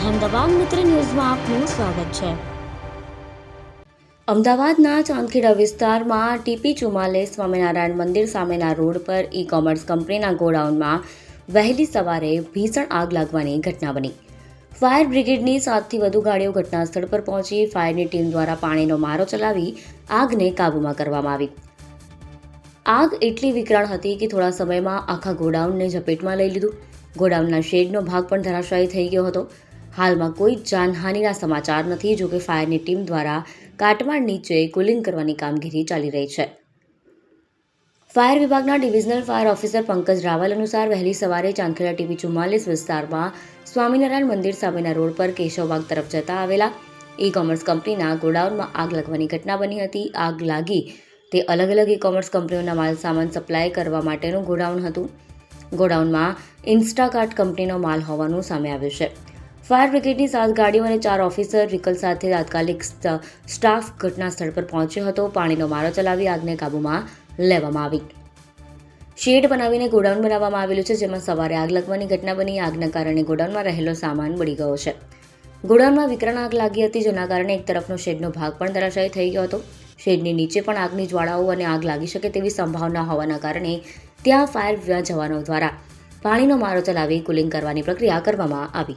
અહેમદાબાદ મિત્ર ન્યૂઝમાં આપનું સ્વાગત છે. અમદાવાદના ચાંદખેડા વિસ્તારમાં ટીપી ચુમાલે સ્વામિનારાયણ મંદિર સામેના રોડ પર ઈ કોમર્સ કંપનીના ગોડાઉનમાં વહેલી સવારે ભીષણ આગ લાગવાની ઘટના બની. ફાયર બ્રિગેડની સાતથી વધુ ગાડીઓ ઘટના સ્થળ પર પહોંચી ફાયરની ટીમ દ્વારા પાણીનો મારો ચલાવી આગને કાબૂમાં કરવામાં આવી. આગ એટલી વિકરાળ હતી કે થોડા સમયમાં આખા ગોડાઉનને ઝપેટમાં લઈ લીધું. ગોડાઉનના શેડનો ભાગ પણ ધરાશાયી થઈ ગયો હતો. હાલમાં કોઈ જાનહાનિના સમાચાર નથી, જોકે ફાયરની ટીમ દ્વારા કાટમાળ નીચે કુલિંગ કરવાની કામગીરી ચાલી રહી છે. ફાયર વિભાગના divisional fire officer Pankaj Raval અનુસાર વહેલી સવારે ચાંખેડા ટીવી ચુમ્માલીસ વિસ્તારમાં સ્વામિનારાયણ મંદિર સામેના રોડ પર કેશવબાગ તરફ જતા આવેલા ઈ કોમર્સ કંપનીના ગોડાઉનમાં આગ લાગવાની ઘટના બની હતી. આગ લાગી તે અલગ અલગ ઈ કોમર્સ કંપનીઓના માલ સામાન સપ્લાય કરવા માટેનું ગોડાઉન હતું. ગોડાઉનમાં ઇન્સ્ટાકાર્ટ કંપનીનો માલ હોવાનું સામે આવ્યું છે. ફાયર બ્રિગેડની સાત ગાડીઓ અને ચાર ઓફિસર વ્હીકલ સાથે તાત્કાલિક સ્ટ- સ્ટાફ ઘટના સ્થળ પર પહોંચ્યો હતો. પાણીનો મારો ચલાવી આગને કાબૂમાં લેવામાં આવી. શેડ બનાવીને ગોડાઉન બનાવવામાં આવેલું છે, જેમાં સવારે આગ લાગવાની ઘટના બની. આગના કારણે ગોડાઉનમાં રહેલો સામાન બળી ગયો છે. ગોડાઉનમાં વિકરણ આગ લાગી હતી, જેના કારણે એક તરફનો શેડનો ભાગ પણ ધરાશાયી થઈ ગયો હતો. શેડની નીચે પણ આગની જ્વાળાઓ અને આગ લાગી શકે તેવી સંભાવના હોવાના કારણે ત્યાં ફાયર જવાનો દ્વારા પાણીનો મારો ચલાવી કુલિંગ કરવાની પ્રક્રિયા કરવામાં આવી.